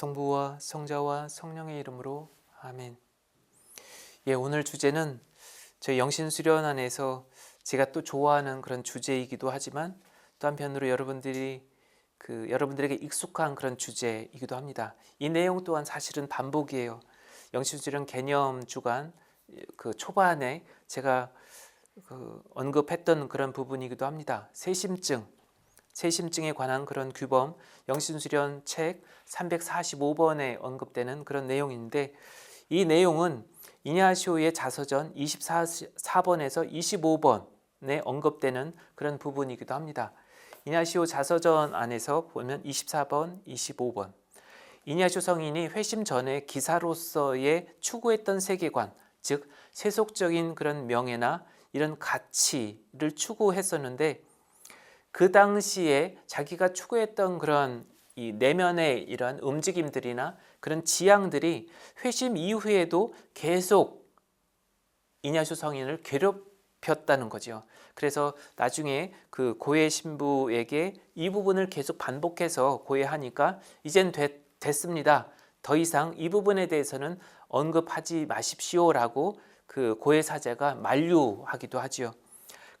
성부와 성자와 성령의 이름으로 아멘. 예, 오늘 주제는 저희 영신 수련 안에서 제가 또 좋아하는 그런 주제이기도 하지만 또 한편으로 여러분들이 그 여러분들에게 익숙한 그런 주제이기도 합니다. 이 내용 또한 사실은 반복이에요. 영신 수련 개념 주간 그 초반에 제가 그 언급했던 그런 부분이기도 합니다. 세심증, 세심증에 관한 그런 규범, 영신수련 책 345번에 언급되는 그런 내용인데 이 내용은 이냐시오의 자서전 24번에서 25번에 언급되는 그런 부분이기도 합니다. 이냐시오 자서전 안에서 보면 24번, 25번. 이냐시오 성인이 회심 전에 기사로서의 추구했던 세계관, 즉 세속적인 그런 명예나 이런 가치를 추구했었는데 그 당시에 자기가 추구했던 그런 이 내면의 이러한 움직임들이나 그런 지향들이 회심 이후에도 계속 이냐수 성인을 괴롭혔다는 거죠. 그래서 나중에 그 고해 신부에게 이 부분을 계속 반복해서 고해하니까 이젠 됐, 됐습니다. 더 이상 이 부분에 대해서는 언급하지 마십시오라고 그 고해 사제가 만류하기도 하지요.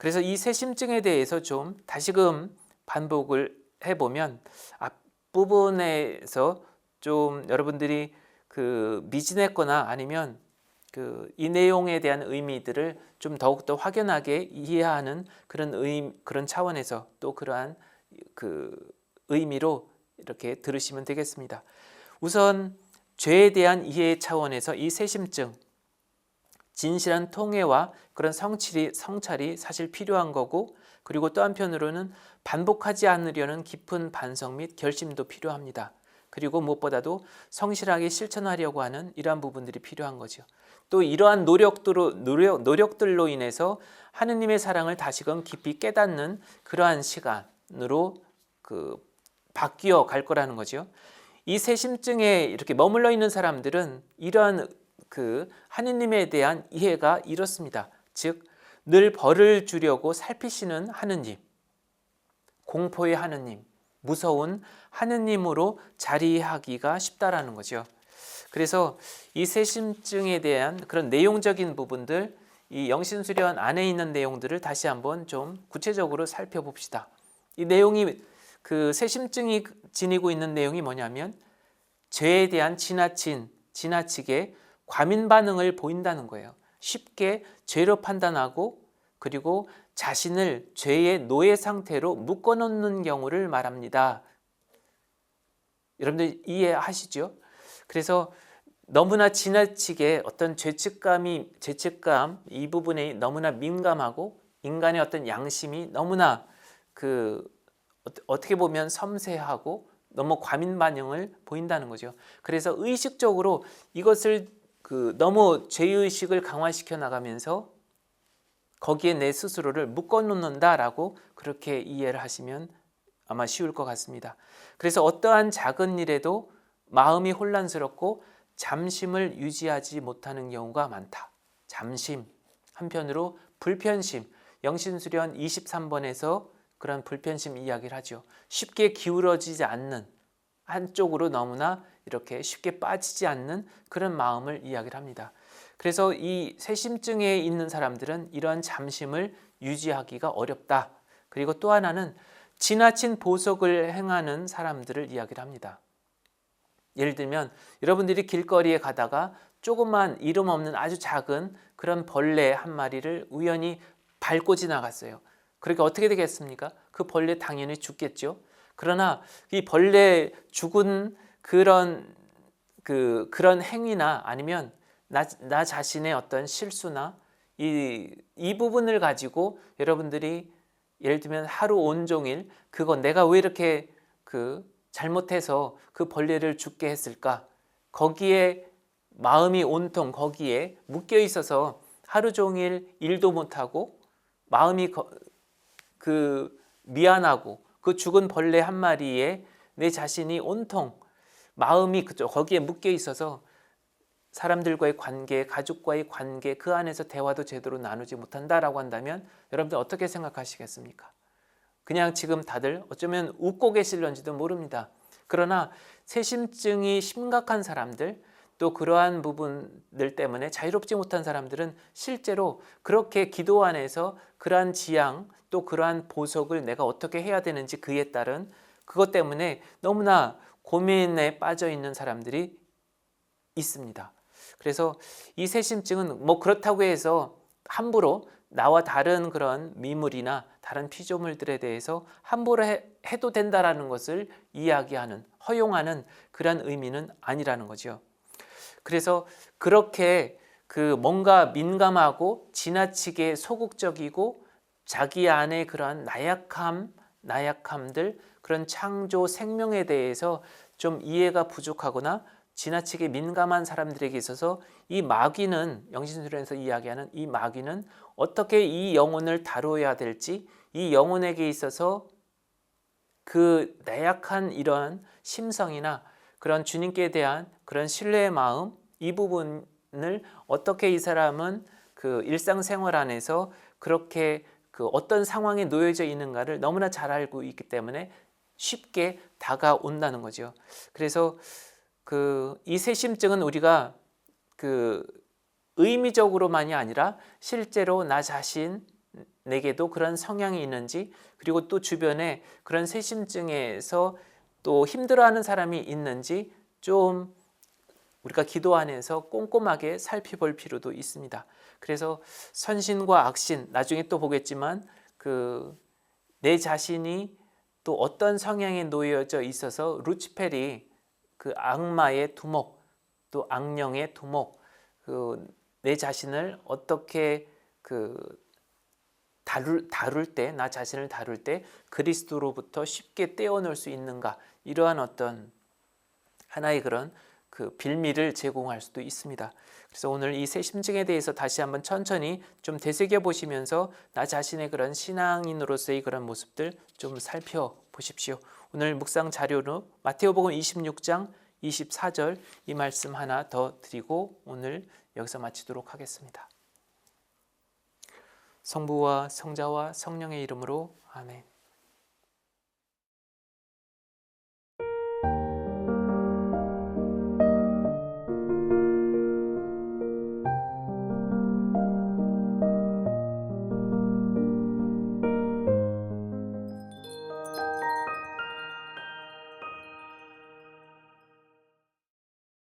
그래서 이 세심증에 대해서 좀 다시금 반복을 해보면 앞부분에서 좀 여러분들이 그 미진했거나 아니면 그 이 내용에 대한 의미들을 좀 더욱더 확연하게 이해하는 그런 의 그런 차원에서 또 그러한 그 의미로 이렇게 들으시면 되겠습니다. 우선 죄에 대한 이해 차원에서 이 세심증 진실한 통해와 그런 성찰이, 성찰이 사실 필요한 거고 그리고 또 한편으로는 반복하지 않으려는 깊은 반성 및 결심도 필요합니다. 그리고 무엇보다도 성실하게 실천하려고 하는 이러한 부분들이 필요한 거죠. 또 이러한 노력들로, 노력, 노력들로 인해서 하느님의 사랑을 다시금 깊이 깨닫는 그러한 시간으로 그 바뀌어 갈 거라는 거죠. 이 세심증에 이렇게 머물러 있는 사람들은 이러한 그 하느님에 대한 이해가 이렇습니다. 즉, 늘 벌을 주려고 살피시는 하느님, 공포의 하느님, 무서운 하느님으로 자리하기가 쉽다라는 거죠. 그래서 이 세심증에 대한 그런 내용적인 부분들, 이 영신수련 안에 있는 내용들을 다시 한번 좀 구체적으로 살펴봅시다. 이 내용이 그 세심증이 지니고 있는 내용이 뭐냐면 죄에 대한 지나친, 지나치게 과민 반응을 보인다는 거예요. 쉽게 죄로 판단하고 그리고 자신을 죄의 노예 상태로 묶어놓는 경우를 말합니다. 여러분들 이해하시죠? 그래서 너무나 지나치게 어떤 죄책감이 죄책감 이 부분에 너무나 민감하고 인간의 어떤 양심이 너무나 그 어떻게 보면 섬세하고 너무 과민 반응을 보인다는 거죠. 그래서 의식적으로 이것을 그 너무 죄의식을 강화시켜 나가면서 거기에 내 스스로를 묶어놓는다라고 그렇게 이해를 하시면 아마 쉬울 것 같습니다. 그래서 어떠한 작은 일에도 마음이 혼란스럽고 잠심을 유지하지 못하는 경우가 많다. 잠심, 한편으로 불편심, 영신수련 23번에서 그런 불편심 이야기를 하죠. 쉽게 기울어지지 않는 한쪽으로 너무나 이렇게 쉽게 빠지지 않는 그런 마음을 이야기를 합니다. 그래서 이 세심증에 있는 사람들은 이러한 잠심을 유지하기가 어렵다. 그리고 또 하나는 지나친 보석을 행하는 사람들을 이야기를 합니다. 예를 들면 여러분들이 길거리에 가다가 조그만 이름 없는 아주 작은 그런 벌레 한 마리를 우연히 밟고 지나갔어요. 그러니까 어떻게 되겠습니까? 그 벌레 당연히 죽겠죠. 그러나 이 벌레 죽은 그런 그 그런 행위나 아니면 나, 나 자신의 어떤 실수나 이, 이 부분을 가지고 여러분들이 예를 들면 하루 온종일 그거 내가 왜 이렇게 그 잘못해서 그 벌레를 죽게 했을까? 거기에 마음이 온통 거기에 묶여 있어서 하루 종일 일도 못하고 마음이 그 미안하고 그 죽은 벌레 한 마리에 내 자신이 온통 마음이 그쪽 거기에 묶여 있어서 사람들과의 관계, 가족과의 관계 그 안에서 대화도 제대로 나누지 못한다라고 한다면 여러분들 어떻게 생각하시겠습니까? 그냥 지금 다들 어쩌면 웃고 계실런지도 모릅니다. 그러나 세심증이 심각한 사람들 또 그러한 부분들 때문에 자유롭지 못한 사람들은 실제로 그렇게 기도 안에서 그러한 지향 또 그러한 보석을 내가 어떻게 해야 되는지 그에 따른 그것 때문에 너무나 고민에 빠져 있는 사람들이 있습니다. 그래서 이 세심증은 뭐 그렇다고 해서 함부로 나와 다른 그런 미물이나 다른 피조물들에 대해서 함부로 해, 해도 된다라는 것을 이야기하는 허용하는 그런 의미는 아니라는 거죠. 그래서 그렇게 그 뭔가 민감하고 지나치게 소극적이고 자기 안에 그러한 나약함, 나약함들 그런 창조 생명에 대해서 좀 이해가 부족하거나 지나치게 민감한 사람들에게 있어서 이 마귀는 영신술에서 이야기하는 이 마귀는 어떻게 이 영혼을 다루어야 될지 이 영혼에게 있어서 그 나약한 이러한 심성이나 그런 주님께 대한 그런 신뢰의 마음 이 부분을 어떻게 이 사람은 그 일상생활 안에서 그렇게 그 어떤 상황에 놓여져 있는가를 너무나 잘 알고 있기 때문에 쉽게 다가온다는 거죠. 그래서 그 이 세심증은 우리가 그 의미적으로만이 아니라 실제로 나 자신 내게도 그런 성향이 있는지 그리고 또 주변에 그런 세심증에서 또 힘들어하는 사람이 있는지 좀 우리가 기도 안에서 꼼꼼하게 살펴볼 필요도 있습니다. 그래서 선신과 악신 나중에 또 보겠지만 그 내 자신이 또 어떤 성향에 놓여져 있어서 루치펠이 그 악마의 두목 또 악령의 두목 그 내 자신을 어떻게 그 다룰 다룰 때 나 자신을 다룰 때 그리스도로부터 쉽게 떼어놓을 수 있는가? 이러한 어떤 하나의 그런 그 빌미를 제공할 수도 있습니다. 그래서 오늘 이새 심증에 대해서 다시 한번 천천히 좀 되새겨 보시면서 나 자신의 그런 신앙인으로서의 그런 모습들 좀 살펴 보십시오. 오늘 묵상 자료로 마테오복음 26장 24절 이 말씀 하나 더 드리고 오늘 여기서 마치도록 하겠습니다. 성부와 성자와 성령의 이름으로 아멘.